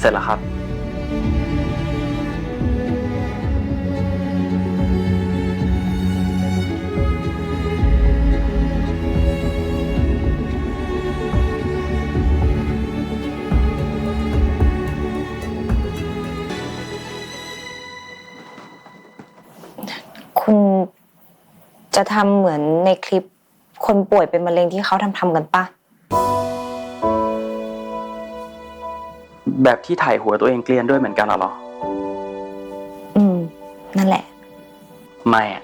เสร็จแล้วครับ คุณจะทำเหมือนในคลิปคนป่วยเป็นมะเร็งที่เขาทำทำกันปะ แบบที่ถ่ายหัวตัวเองเกลียนด้วยเหมือนกันเหรอ อืม นั่นแหละ ไม่อะ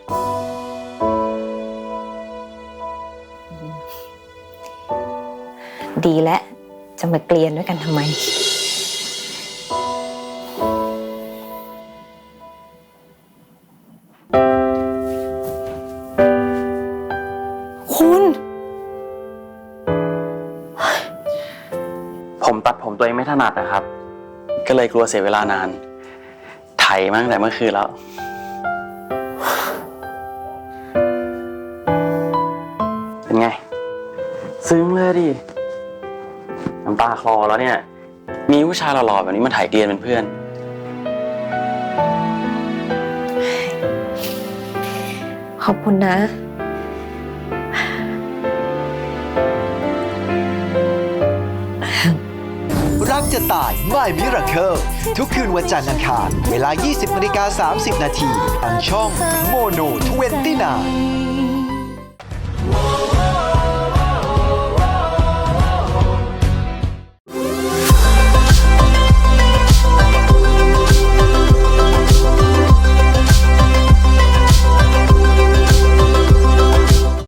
ดีแล้วจะมาเกลียนด้วยกันทำไม ผมตัดผมตัวเองไม่ถนัดนะครับ ก็เลยกลัวเสียเวลานาน ไถมาตั้งแต่เมื่อคืนแล้ว เป็นไง ซึ้งเลยดิ น้ำตาคลอแล้วเนี่ย มีผู้ชายหล่อๆแบบนี้มาถ่ายเกลียนเป็นเพื่อน ขอบคุณนะ รักจะตายไม่มิราเคิลทุกคืนวันจันทร์อังคารเวลา 20นาฬิกา30 นาทีทางช่องโมโน29